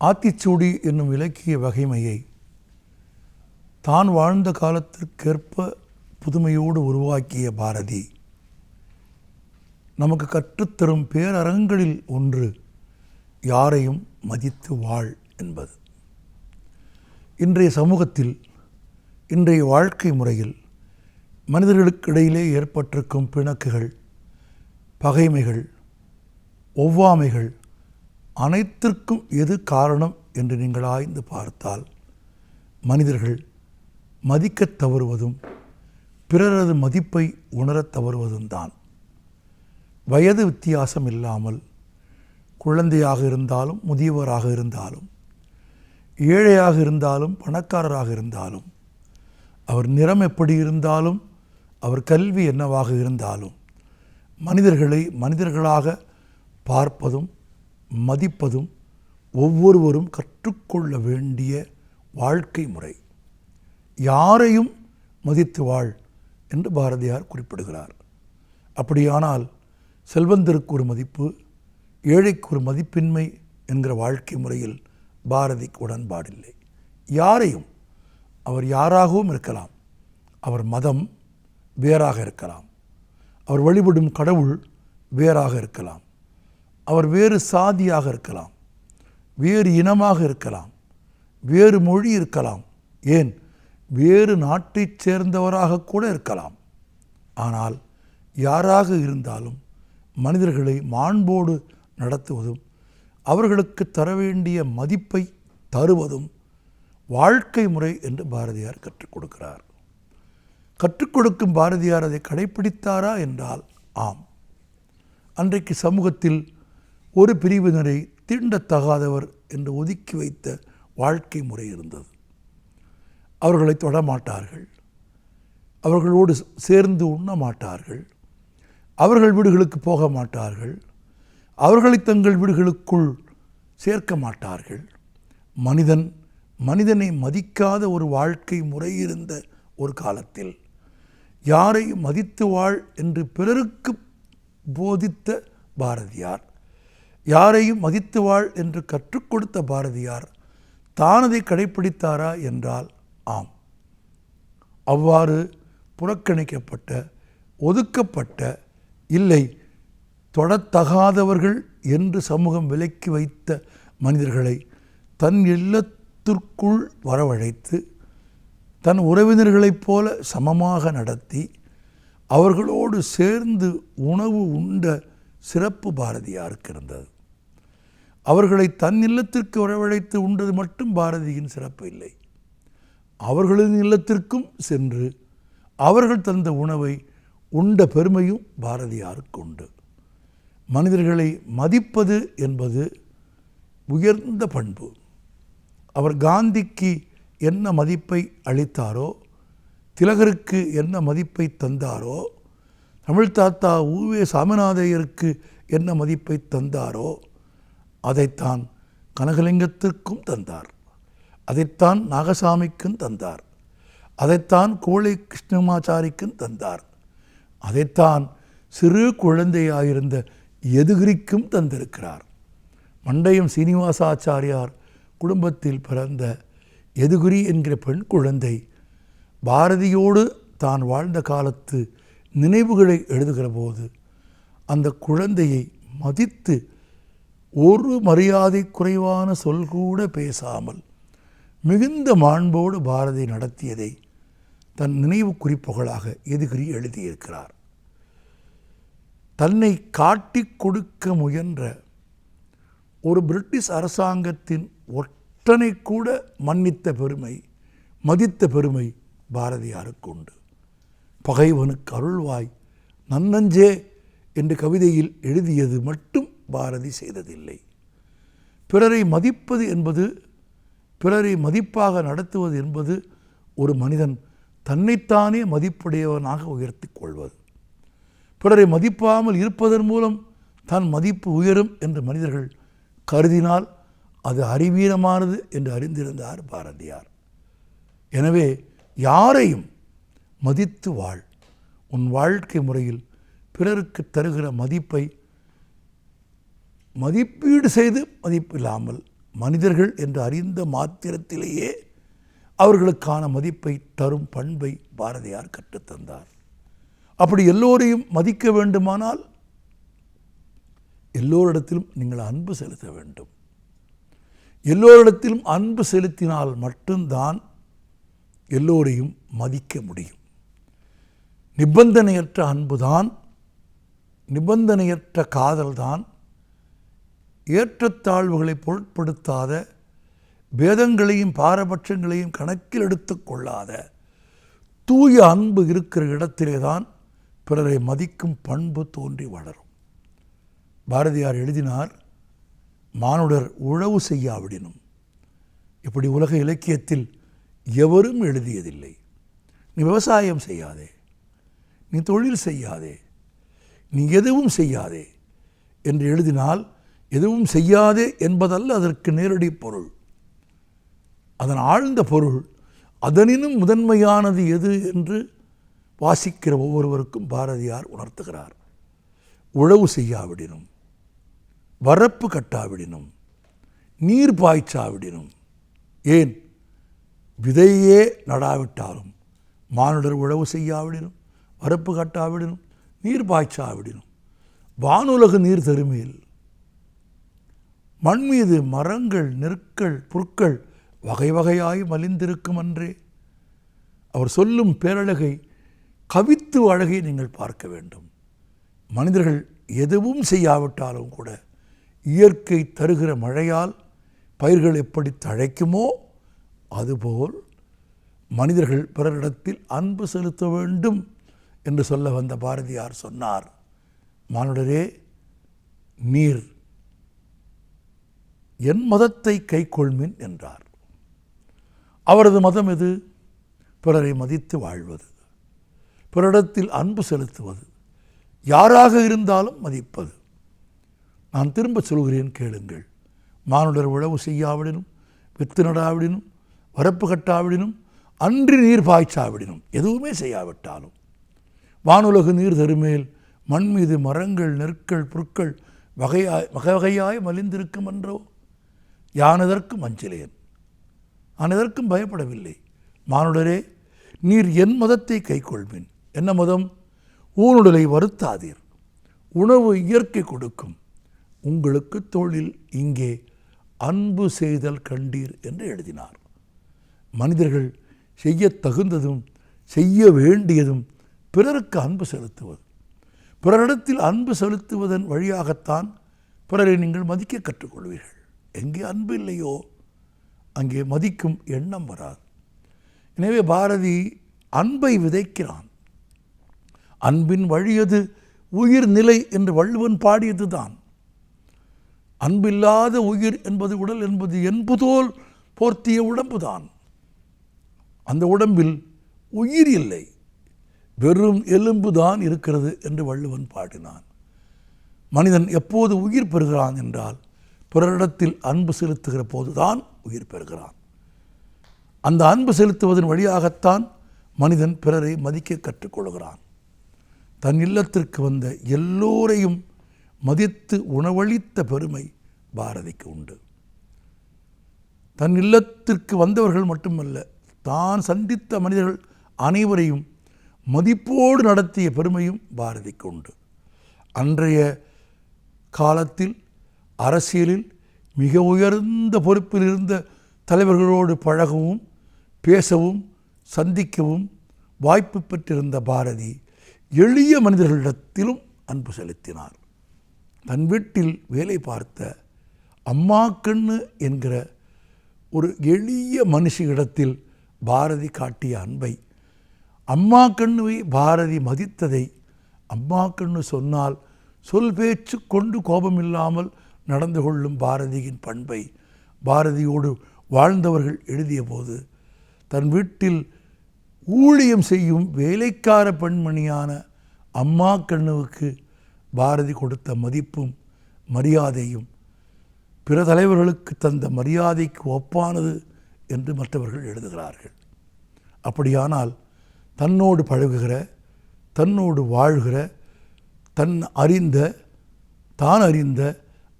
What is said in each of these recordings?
ஆத்திச்சூடி என்னும் இலக்கிய வகைமையை தான் வாழ்ந்த காலத்திற்கேற்ப புதுமையோடு உருவாக்கிய பாரதி. நமக்கு கற்றுத்தரும் பேரறங்களில் ஒன்று யாரையும் மதித்து வாழ் என்பது. இன்றைய சமூகத்தில் இன்றைய வாழ்க்கை முறையில் மனிதர்களுக்கிடையிலே ஏற்பட்டிருக்கும் பிணக்குகள் பகைமைகள் ஒவ்வாமைகள் அனைத்திற்கும் எது காரணம் என்று நீங்கள் ஆய்ந்து பார்த்தால் மனிதர்கள் மதிக்கத் தவறுவதும் பிறரது மதிப்பை உணரத் தவறுவதும் தான். வயது வித்தியாசம் இல்லாமல் குழந்தையாக இருந்தாலும் முதியவராக இருந்தாலும் ஏழையாக இருந்தாலும் பணக்காரராக இருந்தாலும் அவர் நிறம் எப்படி இருந்தாலும் அவர் கல்வி என்னவாக இருந்தாலும் மனிதர்களை மனிதர்களாக பார்ப்பதும் மதிப்பதும் ஒவ்வொருவரும் கற்றுக்கொள்ள வேண்டிய வாழ்க்கை முறை. யாரையும் மதித்து வாழ் என்று பாரதியார் குறிப்பிடுகிறார். அப்படியானால் செல்வந்தருக்கு ஒரு மதிப்பு ஏழைக்கு ஒரு மதிப்பின்மை என்கிற வாழ்க்கை முறையில் பாரதிக்கு உடன்பாடில்லை. யாரையும் அவர் யாராகவும் இருக்கலாம். அவர் மதம் வேறாக இருக்கலாம். அவர் வழிபடும் கடவுள் வேறாக இருக்கலாம். அவர் வேறு சாதியாக இருக்கலாம் வேறு இனமாக இருக்கலாம் வேறு மொழி இருக்கலாம் ஏன்? வேறு நாட்டைச் சேர்ந்தவராக கூட இருக்கலாம். ஆனால் யாராக இருந்தாலும் மனிதர்களை மாண்போடு நடத்துவதும் அவர்களுக்கு தர வேண்டிய மதிப்பை தருவதும் வாழ்க்கை முறை என்று பாரதியார் கற்றுக் கொடுக்கிறார். கற்றுக் கொடுக்கும் பாரதியார் அதை கடைப்பிடித்தாரா என்றால் ஆம். அன்றைக்கு சமூகத்தில் ஒரு பிரிவினரை தீண்டத்தகாதவர் என்று ஒதுக்கி வைத்த வாழ்க்கை முறை இருந்தது. அவர்களை தொடமாட்டார்கள் அவர்களோடு சேர்ந்து உண்ண மாட்டார்கள். அவர்கள் வீடுகளுக்கு போக மாட்டார்கள். அவர்களை தங்கள் வீடுகளுக்குள் சேர்க்க மாட்டார்கள். மனிதன் மனிதனை மதிக்காத ஒரு வாழ்க்கை முறை இருந்த ஒரு காலத்தில் யாரை மதித்து வாழ் என்று பிறருக்கு போதித்த பாரதியார் யாரையும் மதித்து வாழ் என்று கற்றுக் கொடுத்த பாரதியார் தானதை கடைப்பிடித்தாரா என்றால் ஆம். அவ்வாறு புறக்கணிக்கப்பட்ட ஒதுக்கப்பட்ட இல்லை தொடத்தகாதவர்கள் என்று சமூகம் விலக்கி வைத்த மனிதர்களை தன் இல்லத்திற்குள் வரவழைத்து தன் உறவினர்களைப் போல சமமாக நடத்தி அவர்களோடு சேர்ந்து உணவு உண்ட சிறப்பு பாரதியாருக்கு இருந்தது. அவர்களை தன் இல்லத்திற்கு வரவழைத்து உண்டது மட்டும் பாரதியின் சிறப்பு இல்லை. அவர்களின் இல்லத்திற்கும் சென்று அவர்கள் தந்த உணவை உண்ட பெருமையும் பாரதியாருக்கு உண்டு. மனிதர்களை மதிப்பது என்பது உயர்ந்த பண்பு. அவர் காந்திக்கு என்ன மதிப்பை அளித்தாரோ திலகருக்கு என்ன மதிப்பை தந்தாரோ தமிழ் தாத்தா ஊவே சாமிநாதையருக்கு என்ன மதிப்பை தந்தாரோ அதைத்தான் கனகலிங்கத்திற்கும் தந்தார். அதைத்தான் நாகசாமிக்கும் தந்தார். அதைத்தான் கோழை கிருஷ்ணமாச்சாரிக்கும் தந்தார். அதைத்தான் சிறு குழந்தையாயிருந்த எதுகிரிக்கும் தந்திருக்கிறார். மண்டையம் சீனிவாசாச்சாரியார் குடும்பத்தில் பிறந்த எதுகுரி என்கிற பெண் குழந்தை பாரதியோடு தான் வாழ்ந்த காலத்து நினைவுகளை எழுதுகிற போது அந்த குழந்தையை மதித்து ஒரு மரியாதை குறைவான சொல் கூட பேசாமல் மிகுந்த மாண்போடு பாரதி நடத்தியதை தன் நினைவு குறிப்புகளாக எதுகிரி எழுதியிருக்கிறார். தன்னை காட்டி கொடுக்க முயன்ற ஒரு பிரிட்டிஷ் அரசாங்கத்தின் ஒற்றனை கூட மன்னித்த பெருமை மதித்த பெருமை பாரதியாருக்கு உண்டு. பகைவனுக்கு அருள்வாய். நன்னஞ்சே என்று கவிதையில் எழுதியது மட்டும் பாரதி செய்ததில்லை. பிறரை மதிப்பது என்பது பிறரை மதிப்பாக நடத்துவது என்பது ஒரு மனிதன் தன்னைத்தானே மதிப்புடையவனாக உயர்த்தி கொள்வது. பிறரை மதிப்பாமல் இருப்பதன் மூலம் தன் மதிப்பு உயரும் என்று மனிதர்கள் கருதினால் அது அறிவீனமானது என்று அறிந்திருந்தார் பாரதியார். எனவே யாரையும் மதித்து வாழ். உன் வாழ்க்கை முறையில் பிறருக்கு தருகிற மதிப்பை மதிப்பீடு செய்து மதிப்பில்லாமல் மனிதர்கள் என்று அறிந்த மாத்திரத்திலேயே அவர்களுக்கான மதிப்பை தரும் பண்பை பாரதியார் கற்றுத்தந்தார் அப்படி எல்லோரையும் மதிக்க வேண்டுமானால் எல்லோரிடத்திலும் நீங்கள் அன்பு செலுத்த வேண்டும். எல்லோரிடத்திலும் அன்பு செலுத்தினால் மட்டும்தான் எல்லோரையும் மதிக்க முடியும். நிபந்தனையற்ற அன்புதான் நிபந்தனையற்ற காதல்தான் ஏற்றத்தாழ்வுகளை பொருட்படுத்தாத பேதங்களையும் பாரபட்சங்களையும் கணக்கில் எடுத்துக்கொள்ளாத தூய அன்பு இருக்கிற இடத்திலே தான் பிறரை மதிக்கும் பண்பு தோன்றி வளரும். பாரதியார் எழுதினார் மானுடர் உழவு செய்யாவிடினும். இப்படி உலக இலக்கியத்தில் எவரும் எழுதியதில்லை. நீ விவசாயம் செய்யாதே. நீ தொழில் செய்யாதே. நீ எதுவும் செய்யாதே என்று எழுதினால் எதுவும் செய்யாதே என்பதல்ல அதற்கு நேரடி பொருள். அதன் ஆழ்ந்த பொருள் அதனினும் முதன்மையானது எது என்று வாசிக்கிற ஒவ்வொருவருக்கும் பாரதியார் உணர்த்துகிறார். உழவு செய்யாவிடினும் வரப்பு கட்டாவிடினும் நீர் பாய்ச்சாவிடினும் ஏன்? விதையே நடாவிட்டாலும் மானுடர் உழவு செய்யாவிடினும். வரப்பு கட்டாவிடினும் நீர் பாய்ச்சாவிடினும். வானுலகு நீர் தருமையில் மண் மீது மரங்கள் நெற்கள் புற்கள் வகை வகையாய் மலிந்திருக்கும் அன்றே அவர் சொல்லும் பேரழகை கவித்து அழகை நீங்கள் பார்க்க வேண்டும். மனிதர்கள் எதுவும் செய்யாவிட்டாலும் கூட இயற்கை தருகிற மழையால் பயிர்கள் எப்படி தழைக்குமோ அதுபோல் மனிதர்கள் பிறரிடத்தில் அன்பு செலுத்த வேண்டும். என்று சொல்ல வந்த பாரதியார் சொன்னார் மானுடரே நீர் என் மதத்தை கைக்கொள்மின் என்றார். அவரது மதம் எது? பிறரை மதித்து வாழ்வது பிறரிடத்தில் அன்பு செலுத்துவது யாராக இருந்தாலும் மதிப்பது. நான் திரும்ப சொல்கிறேன் கேளுங்கள். மானுடர் உழவு செய்யாவிடனும் வித்து நடாவிடனும் வரப்பு கட்டாவிடனும் அன்றி நீர் பாய்ச்சாவிடனும் எதுவுமே செய்யாவிட்டாலும் வானுலகு நீர் தருமேல் மண் மீது மரங்கள் நெற்கள் புற்கள் வகையாய் வகை வகையாய் மலிந்திருக்கும் என்றோ? யானதற்கும் அஞ்சலேன். அஞ்சிலேன் நான் எதற்கும் பயப்படவில்லை. மானுடரே நீர் என் மதத்தை கைக்கொள்வேன். என்ன மதம்? ஊனுடலை வருத்தாதீர். உணவு இயற்கை கொடுக்கும். உங்களுக்கு தொழில் இங்கே அன்பு செய்தல் கண்டீர் என்று எழுதினார். மனிதர்கள் செய்ய தகுந்ததும் செய்ய வேண்டியதும் பிறருக்கு அன்பு செலுத்துவது. பிறரிடத்தில் அன்பு செலுத்துவதன் வழியாகத்தான் பிறரை நீங்கள் மதிக்க கற்றுக்கொள்வீர்கள். எங்கே அன்பு இல்லையோ அங்கே மதிக்கும் எண்ணம் வராது. எனவே பாரதி அன்பை விதைக்கிறான். அன்பின் வழியது உயிர் நிலை என்று வள்ளுவன் பாடியதுதான். அன்பில்லாத உயிர் என்பது உடல் என்பது என்பதோல் போர்த்திய உடம்புதான். அந்த உடம்பில் உயிர் இல்லை. வெறும் எலும்பு தான் இருக்கிறது என்று வள்ளுவன் பாடினான். மனிதன் எப்போது உயிர் பெறுகிறான் என்றால் பிறரிடத்தில் அன்பு செலுத்துகிற போதுதான் உயிர் பெறுகிறான். அந்த அன்பு செலுத்துவதன் வழியாகத்தான் மனிதன் பிறரை மதிக்க கற்றுக்கொள்கிறான். தன் இல்லத்திற்கு வந்த எல்லோரையும் மதித்து உணவளித்த பெருமை பாரதிக்கு உண்டு. தன் இல்லத்திற்கு வந்தவர்கள் மட்டுமல்ல தான் சந்தித்த மனிதர்கள் அனைவரையும் மதிப்போடு நடத்திய பெருமையும் பாரதிக்கு உண்டு. அன்றைய காலத்தில் அரசியலில் மிக உயர்ந்த பொறுப்பில் இருந்த தலைவர்களோடு பழகவும் பேசவும் சந்திக்கவும் வாய்ப்பு பெற்றிருந்த பாரதி எளிய மனிதர்களிடத்திலும் அன்பு செலுத்தினார். தன் வீட்டில் வேலை பார்த்த அம்மா கண்ணு என்கிற ஒரு எளிய மனுஷியிடத்தில் பாரதி காட்டிய அன்பை அம்மா கண்ணுவை பாரதி மதித்ததை. அம்மா கண்ணு சொன்னால் சொல் பேச்சு கொண்டு கோபமில்லாமல் நடந்து கொள்ளும் பாரதியின் பண்பை. பாரதியோடு வாழ்ந்தவர்கள் எழுதிய போது தன் வீட்டில் ஊழியம் செய்யும் வேலைக்கார பெண்மணியான அம்மா கண்ணுவுக்கு பாரதி கொடுத்த மதிப்பும் மரியாதையும் பிற தலைவர்களுக்கு தந்த மரியாதைக்கு ஒப்பானது என்று மற்றவர்கள் எழுதுகிறார்கள். அப்படியானால் தன்னோடு பழகுகிற தன்னோடு வாழ்கிற தன் அறிந்த தான் அறிந்த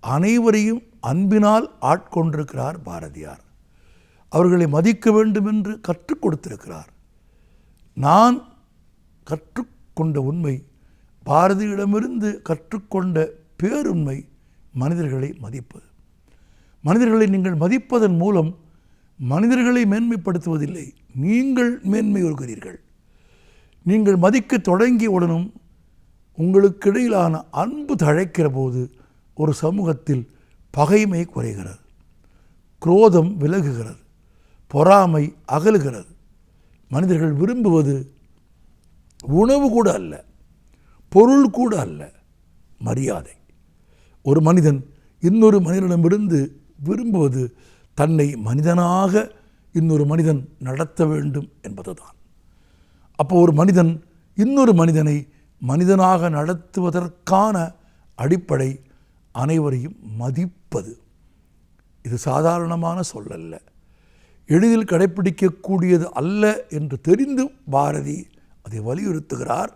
அனைவரையும் அன்பினால் ஆட்கொண்டிருக்கிறார் பாரதியார். அவர்களை மதிக்க வேண்டும் என்று கற்றுக் கொடுத்திருக்கிறார். நான் கற்றுக்கொண்ட உண்மை பாரதியிடமிருந்து கற்றுக்கொண்ட பேருண்மை மனிதர்களை மதிப்பது மனிதர்களை நீங்கள் மதிப்பதன் மூலம் மனிதர்களை மேன்மைப்படுத்துவதில்லை நீங்கள் மேன்மை ஒருகிறீர்கள் நீங்கள் மதிக்க தொடங்கியவுடனும் உங்களுக்கிடையிலான அன்பு தழைக்கிற போது ஒரு சமூகத்தில் பகைமை குறைகிறது. குரோதம் விலகுகிறது. பொறாமை அகலுகிறது. மனிதர்கள் விரும்புவது உணவு கூட அல்ல பொருள் கூட அல்ல மரியாதை. ஒரு மனிதன் இன்னொரு மனிதனிடமிருந்து விரும்புவது தன்னை மனிதனாக இன்னொரு மனிதன் நடத்த வேண்டும் என்பதுதான். அப்போ ஒரு மனிதன் இன்னொரு மனிதனை மனிதனாக நடத்துவதற்கான அடிப்படை அனைவரையும் மதிப்பது. இது சாதாரணமான சொல்லல்ல. எளிதில் கடைப்பிடிக்கக்கூடியது அல்ல என்று தெரிந்து பாரதி அதை வலியுறுத்துகிறார்.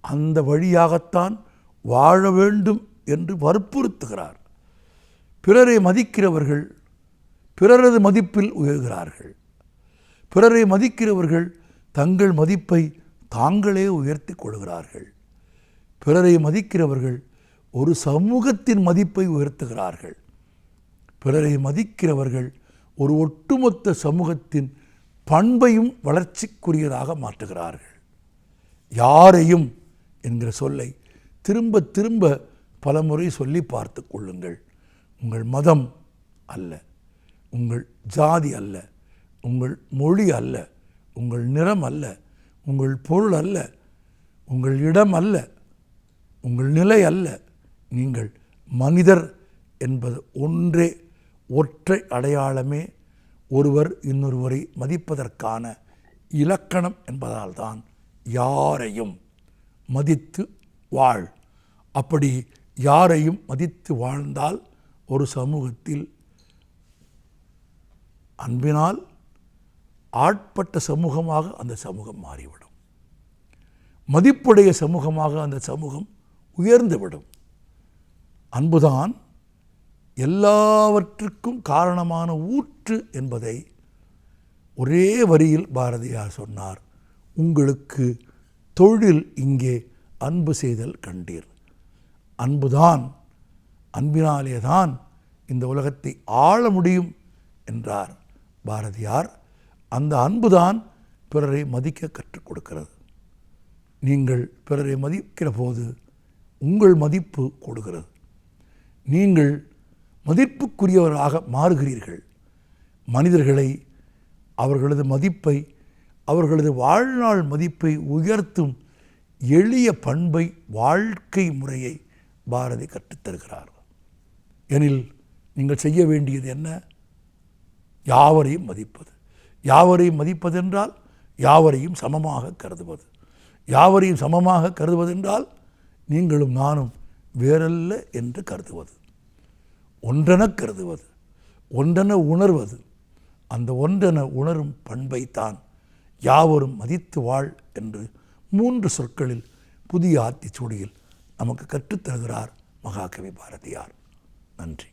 அந்த வழியாகத்தான் வாழ வேண்டும் என்று வற்புறுத்துகிறார். பிறரை மதிக்கிறவர்கள் பிறரது மதிப்பில் உயர்கிறார்கள். பிறரை மதிக்கிறவர்கள் தங்கள் மதிப்பை தாங்களே உயர்த்தி கொள்கிறார்கள். பிறரை மதிக்கிறவர்கள் ஒரு சமூகத்தின் மதிப்பை உயர்த்துகிறார்கள். பிறரை மதிக்கிறவர்கள் ஒரு ஒட்டுமொத்த சமூகத்தின் பண்பையும் வளர்ச்சிக்குரியதாக மாற்றுகிறார்கள். யாரையும் என்கிற சொல்லை திரும்ப திரும்ப பலமுறை சொல்லி பார்த்து கொள்ளுங்கள். உங்கள் மதம் அல்ல உங்கள் ஜாதி அல்ல உங்கள் மொழி அல்ல உங்கள் நிறம் அல்ல உங்கள் பொருள் அல்ல உங்கள் இடம் அல்ல உங்கள் நிலை அல்ல. நீங்கள் மனிதர் என்பது ஒன்றே ஒற்றை அடையாளமே. ஒருவர் இன்னொருவரை மதிப்பதற்கான இலக்கணம் என்பதால்தான் யாரையும் மதித்து வாழ். அப்படி யாரையும் மதித்து வாழ்ந்தால் ஒரு சமூகத்தில் அன்பினால் ஆட்பட்ட சமூகமாக அந்த சமூகம் மாறிவிடும். மதிப்புடைய சமூகமாக அந்த சமூகம் உயர்ந்துவிடும். அன்புதான் எல்லாவற்றுக்கும் காரணமான ஊற்று என்பதை ஒரே வரியில் பாரதியார் சொன்னார். உங்களுக்கு தொழில் இங்கே அன்பு செய்தல் கண்டீர். அன்புதான் அன்பினாலே தான் இந்த உலகத்தை ஆள முடியும் என்றார் பாரதியார். அந்த அன்புதான் பிறரை மதிக்க கற்றுக் கொடுக்கிறது. நீங்கள் பிறரை மதிக்கிற போது உங்கள் மதிப்பு கொடுக்கிறது நீங்கள் மதிப்புக்குரியவராக மாறுகிறீர்கள். மனிதர்களை அவர்களது மதிப்பை அவர்களது வாழ்நாள் மதிப்பை உயர்த்தும் எளிய பண்பை வாழ்க்கை முறையை பாரதி கற்றுத்தருகிறார் எனில் நீங்கள் செய்ய வேண்டியது என்ன? யாவரையும் மதிப்பது. யாவரையும் மதிப்பதென்றால் யாவரையும் சமமாக கருதுவது. யாவரையும் சமமாக கருதுவதென்றால் நீங்களும் நானும் வேறல்ல என்று கருதுவது. ஒன்றென கருதுவது ஒன்றென உணர்வது அந்த ஒன்றென உணரும் பண்பைத்தான் யாவரும் மதித்து வாழ் என்று மூன்று சொற்களில் புதிய ஆத்திச்சூடியில் நமக்கு கற்றுத்தருகிறார் மகாகவி பாரதியார். நன்றி.